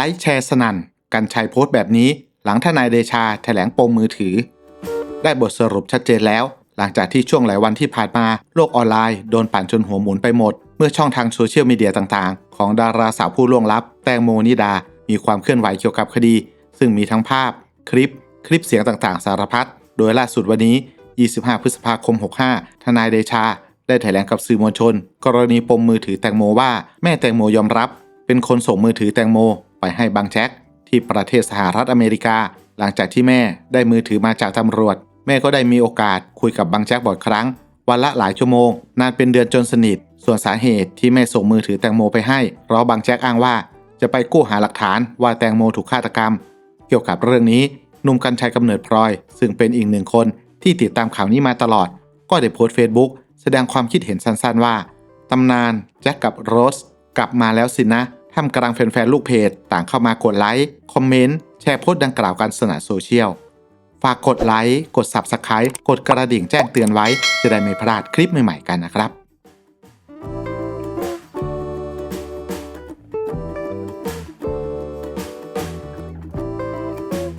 ไลค์แชร์สนั่นกันชัยโพสต์แบบนี้ หลังทนายเดชาแถลงปมมือถือ ได้บทสรุปชัดเจนแล้ว หลังจากที่ช่วงหลายวันที่ผ่านมาโลกออนไลน์โดนปั่นจนหัวหมุนไปหมด เมื่อช่องทางโซเชียลมีเดียต่างๆ ของดาราสาวผู้ล่วงลับ แตงโมนิดา มีความเคลื่อนไหวเกี่ยวกับคดี ซึ่งมีทั้งภาพ คลิป คลิปเสียงต่างๆ สารพัดโดยล่าสุดวันนี้ 25 พฤษภาคม 65 ทนายเดชา ได้แถลงกับสื่อมวลชน กรณีปมมือถือแตงโมว่าแม่แตงโมยอมรับ เป็นคนส่งมือถือแตงโม ไปให้บางแจ็คที่ประเทศสหรัฐอเมริกา หลังจากที่แม่ได้มือถือมาจากตำรวจ แม่ก็ได้มีโอกาสคุยกับบางแจ็คบ่อยครั้ง วันละหลายชั่วโมง นานเป็นเดือนจนสนิท ส่วนสาเหตุที่แม่ส่งมือถือแตงโมไปให้เพราะบางแจ็คอ้างว่า จะไปกู้หาหลักฐานว่าแตงโมถูกฆาตกรรม เกี่ยวกับเรื่องนี้หนุ่มกัญชัยกำเนิดพลอย ซึ่งเป็นอีกหนึ่งคนที่ติดตามข่าวนี้มาตลอด ก็ได้โพสต์เฟซบุ๊กแสดงความคิดเห็นสั้นๆว่าตำนานแจ็คกับโรสกลับมาแล้วสินะ ท่ามกลางแฟนๆ ลูกเพจต่างเข้ามากดไลค์ คอมเมนต์ แชร์โพสต์ดังกล่าวกันสนั่นโซเชียล ฝากกดไลค์ กด Subscribe กดกระดิ่งแจ้งเตือนไว้ จะได้ไม่พลาดคลิปใหม่ๆกันนะครับ